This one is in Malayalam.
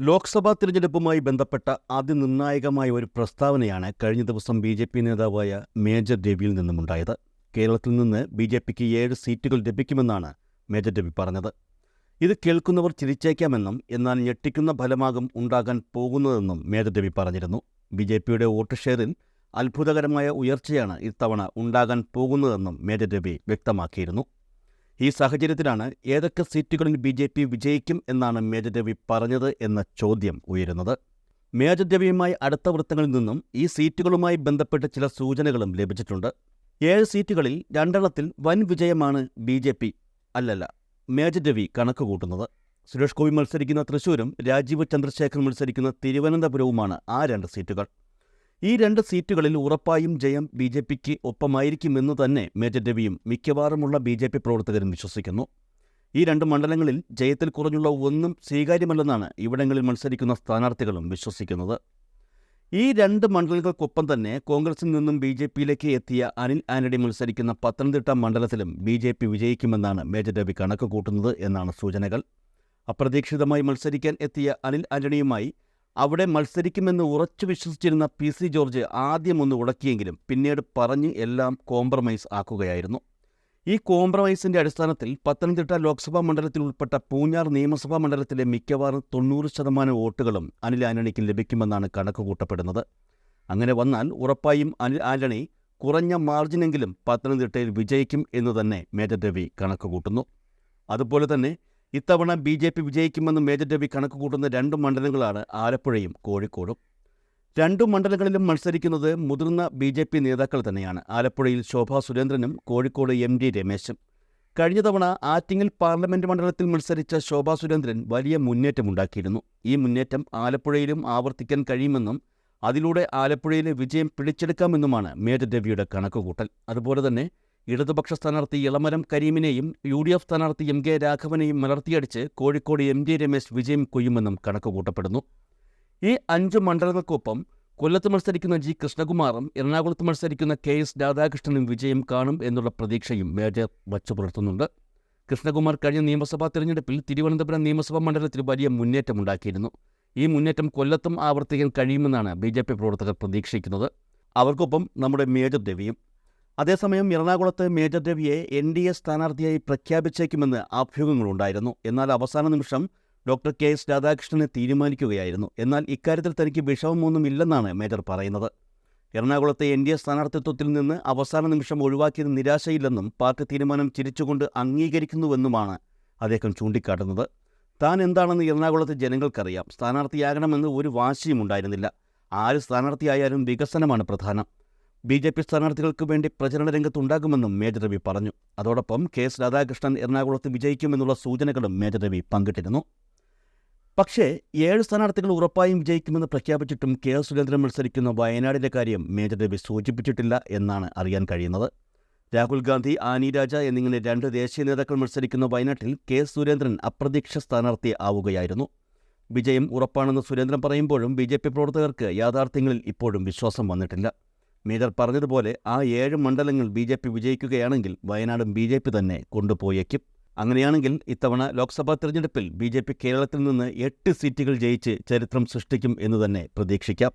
ലോക്സഭാ തിരഞ്ഞെടുപ്പുമായി ബന്ധപ്പെട്ട അതിനിർണായകമായ ഒരു പ്രസ്താവനയാണ് കഴിഞ്ഞ ദിവസം ബി ജെ പി നേതാവായ മേജർ രവിയിൽ നിന്നുമുണ്ടായത് കേരളത്തിൽ നിന്ന് ബി ജെ പിക്ക് ഏഴ് സീറ്റുകൾ ലഭിക്കുമെന്നാണ് മേജർ രവി പറഞ്ഞത്. ഇത് കേൾക്കുന്നവർ ചിരിച്ചേക്കാമെന്നും എന്നാൽ ഞെട്ടിക്കുന്ന ഫലമാകും ഉണ്ടാകാൻ പോകുന്നതെന്നും മേജർ രവി പറഞ്ഞിരുന്നു. ബി ജെ പിയുടെ വോട്ട് ഷെയറിൽ അത്ഭുതകരമായ ഉയർച്ചയാണ് ഇത്തവണ ഉണ്ടാകാൻ പോകുന്നതെന്നും മേജർ രവി വ്യക്തമാക്കിയിരുന്നു. ഈ സാഹചര്യത്തിലാണ് ഏതൊക്കെ സീറ്റുകളിൽ ബി ജെ പി വിജയിക്കും എന്നാണ് മേജദേവി പറഞ്ഞത് എന്ന ചോദ്യം ഉയരുന്നത്. മേജദേവിയുമായി അടുത്ത വൃത്തങ്ങളിൽ നിന്നും ഈ സീറ്റുകളുമായി ബന്ധപ്പെട്ട ചില സൂചനകളും ലഭിച്ചിട്ടുണ്ട്. ഏഴ് സീറ്റുകളിൽ രണ്ടെണ്ണത്തിൽ വൻ വിജയമാണ് ബി ജെ പി അല്ലല്ല മേജദേവി കണക്ക് കൂട്ടുന്നത്. സുരേഷ് ഗോപി മത്സരിക്കുന്ന തൃശൂരും രാജീവ് ചന്ദ്രശേഖർ മത്സരിക്കുന്ന തിരുവനന്തപുരവുമാണ് ആ രണ്ട് സീറ്റുകൾ. ഈ രണ്ട് സീറ്റുകളിൽ ഉറപ്പായും ജയം ബി ജെ പിക്ക് ഒപ്പമായിരിക്കുമെന്ന് തന്നെ മേജർ രവിയും മിക്കവാറുമുള്ള ബി ജെ പി പ്രവർത്തകരും വിശ്വസിക്കുന്നു. ഈ രണ്ട് മണ്ഡലങ്ങളിൽ ജയത്തിൽ കുറഞ്ഞുള്ള ഒന്നും സ്വീകാര്യമല്ലെന്നാണ് ഇവിടങ്ങളിൽ മത്സരിക്കുന്ന സ്ഥാനാർത്ഥികളും വിശ്വസിക്കുന്നത്. ഈ രണ്ട് മണ്ഡലങ്ങൾക്കൊപ്പം തന്നെ കോൺഗ്രസിൽ നിന്നും ബി ജെ പിയിലേക്ക് എത്തിയ അനിൽ ആന്റണി മത്സരിക്കുന്ന പത്തനംതിട്ട മണ്ഡലത്തിലും ബി ജെ പി വിജയിക്കുമെന്നാണ് മേജർ രവി കണക്ക് കൂട്ടുന്നത് എന്നാണ് സൂചനകൾ. അപ്രതീക്ഷിതമായി മത്സരിക്കാൻ എത്തിയ അനിൽ ആന്റണിയുമായി അവിടെ മത്സരിക്കുമെന്ന് ഉറച്ചു വിശ്വസിച്ചിരുന്ന പി സി ജോർജ് ആദ്യം ഒന്ന് ഉടക്കിയെങ്കിലും പിന്നീട് പറഞ്ഞ് എല്ലാം കോംപ്രമൈസ് ആക്കുകയായിരുന്നു. ഈ കോംപ്രമൈസിന്റെ അടിസ്ഥാനത്തിൽ പത്തനംതിട്ട ലോക്സഭാ മണ്ഡലത്തിൽ ഉൾപ്പെട്ട പൂഞ്ഞാർ നിയമസഭാ മണ്ഡലത്തിലെ മിക്കവാറും തൊണ്ണൂറ് ശതമാനം വോട്ടുകളും അനിൽ ആന്റണിക്ക് ലഭിക്കുമെന്നാണ് കണക്ക് കൂട്ടപ്പെടുന്നത്. അങ്ങനെ വന്നാൽ ഉറപ്പായും അനിൽ ആന്റണി കുറഞ്ഞ മാർജിനെങ്കിലും പത്തനംതിട്ടയിൽ വിജയിക്കും എന്ന് തന്നെ മേജർ രവി കണക്ക് കൂട്ടുന്നു. അതുപോലെ തന്നെ ഇത്തവണ ബി ജെ പി വിജയിക്കുമെന്ന് മേജർ രവി കണക്ക് കൂട്ടുന്ന രണ്ട് മണ്ഡലങ്ങളാണ് ആലപ്പുഴയും കോഴിക്കോടും. രണ്ടു മണ്ഡലങ്ങളിലും മത്സരിക്കുന്നത് മുതിർന്ന ബി ജെ പി നേതാക്കൾ തന്നെയാണ്. ആലപ്പുഴയിൽ ശോഭാ സുരേന്ദ്രനും കോഴിക്കോട് എം ഡി രമേശും. കഴിഞ്ഞ തവണ ആറ്റിങ്ങൽ പാർലമെന്റ് മണ്ഡലത്തിൽ മത്സരിച്ച ശോഭാ സുരേന്ദ്രൻ വലിയ മുന്നേറ്റമുണ്ടാക്കിയിരുന്നു ഈ മുന്നേറ്റം ആലപ്പുഴയിലും ആവർത്തിക്കാൻ കഴിയുമെന്നും അതിലൂടെ ആലപ്പുഴയിലെ വിജയം പിടിച്ചെടുക്കാമെന്നുമാണ് മേജർ രവിയുടെ കണക്കുകൂട്ടൽ. അതുപോലെ തന്നെ ഇടതുപക്ഷ സ്ഥാനാർത്ഥി ഇളമരം കരീമിനെയും യു ഡി എഫ് സ്ഥാനാർത്ഥി എം കെ രാഘവനെയും മലർത്തിയടിച്ച് കോഴിക്കോട് എം ജെ രമേശ് വിജയം കൊയ്യുമെന്നും കണക്കുകൂട്ടപ്പെടുന്നു. ഈ അഞ്ച് മണ്ഡലങ്ങൾക്കൊപ്പം കൊല്ലത്ത് മത്സരിക്കുന്ന ജി കൃഷ്ണകുമാറും എറണാകുളത്ത് മത്സരിക്കുന്ന കെ എസ് രാധാകൃഷ്ണനും വിജയം കാണും എന്നുള്ള പ്രതീക്ഷയും മേജർ വച്ചു പുലർത്തുന്നുണ്ട്. കൃഷ്ണകുമാർ കഴിഞ്ഞ നിയമസഭാ തെരഞ്ഞെടുപ്പിൽ തിരുവനന്തപുരം നിയമസഭാ മണ്ഡലത്തിൽ വലിയ മുന്നേറ്റമുണ്ടാക്കിയിരുന്നു ഈ മുന്നേറ്റം കൊല്ലത്തും ആവർത്തിക്കാൻ കഴിയുമെന്നാണ് ബി പ്രവർത്തകർ പ്രതീക്ഷിക്കുന്നത്. അവർക്കൊപ്പം നമ്മുടെ മേജർ രവിയും അതേസമയം എറണാകുളത്ത് മേജർ രവിയെ എൻ ഡി എ സ്ഥാനാർത്ഥിയായി പ്രഖ്യാപിച്ചേക്കുമെന്ന് അഭ്യൂഹങ്ങളുണ്ടായിരുന്നു എന്നാൽ അവസാന നിമിഷം ഡോക്ടർ കെ എസ് രാധാകൃഷ്ണനെ തീരുമാനിക്കുകയായിരുന്നു. എന്നാൽ ഇക്കാര്യത്തിൽ തനിക്ക് വിഷമമൊന്നുമില്ലെന്നാണ് മേജർ പറയുന്നത്. എറണാകുളത്തെ എൻ ഡി എ സ്ഥാനാർത്ഥിത്വത്തിൽ നിന്ന് അവസാന നിമിഷം ഒഴിവാക്കിയത് നിരാശയില്ലെന്നും പാർട്ടി തീരുമാനം ചിരിച്ചുകൊണ്ട് അംഗീകരിക്കുന്നുവെന്നുമാണ് അദ്ദേഹം ചൂണ്ടിക്കാട്ടുന്നത്. താൻ എന്താണെന്ന് എറണാകുളത്തെ ജനങ്ങൾക്കറിയാം. സ്ഥാനാർത്ഥിയാകണമെന്ന് ഒരു വാശിയും ഉണ്ടായിരുന്നില്ല. ആര് സ്ഥാനാർത്ഥിയായാലും വികസനമാണ് പ്രധാനം. ബി ജെ പി സ്ഥാനാർത്ഥികൾക്ക് വേണ്ടി പ്രചരണ രംഗത്തുണ്ടാകുമെന്നും മേജർ രവി പറഞ്ഞു. അതോടൊപ്പം കെ എസ് രാധാകൃഷ്ണൻ എറണാകുളത്ത് വിജയിക്കുമെന്നുള്ള സൂചനകളും മേജർ രവി പങ്കിട്ടിരുന്നു. പക്ഷേ ഏഴ് സ്ഥാനാർത്ഥികൾ ഉറപ്പായും വിജയിക്കുമെന്ന് പ്രഖ്യാപിച്ചിട്ടും കെ എസ് സുരേന്ദ്രൻ മത്സരിക്കുന്ന വയനാടിന്റെ കാര്യം മേജർ രവി സൂചിപ്പിച്ചിട്ടില്ല എന്നാണ് അറിയാൻ കഴിയുന്നത്. രാഹുൽ ഗാന്ധി ആനി രാജ എന്നിങ്ങനെ രണ്ട് ദേശീയ നേതാക്കൾ മത്സരിക്കുന്ന വയനാട്ടിൽ കെ സുരേന്ദ്രൻ അപ്രതീക്ഷ സ്ഥാനാർത്ഥി ആവുകയായിരുന്നു. വിജയം ഉറപ്പാണെന്ന് സുരേന്ദ്രൻ പറയുമ്പോഴും ബി പ്രവർത്തകർക്ക് യാഥാർത്ഥ്യങ്ങളിൽ ഇപ്പോഴും വിശ്വാസം വന്നിട്ടില്ല. മേജർ പറഞ്ഞതുപോലെ ആ ഏഴ് മണ്ഡലങ്ങൾ ബി ജെ പി വിജയിക്കുകയാണെങ്കിൽ വയനാടും ബി ജെ പി തന്നെ കൊണ്ടുപോയേക്കും. അങ്ങനെയാണെങ്കിൽ ഇത്തവണ ലോക്സഭാ തെരഞ്ഞെടുപ്പിൽ ബി ജെ പി കേരളത്തിൽ നിന്ന് എട്ട് സീറ്റുകൾ ജയിച്ച് ചരിത്രം സൃഷ്ടിക്കും എന്ന് തന്നെ പ്രതീക്ഷിക്കാം.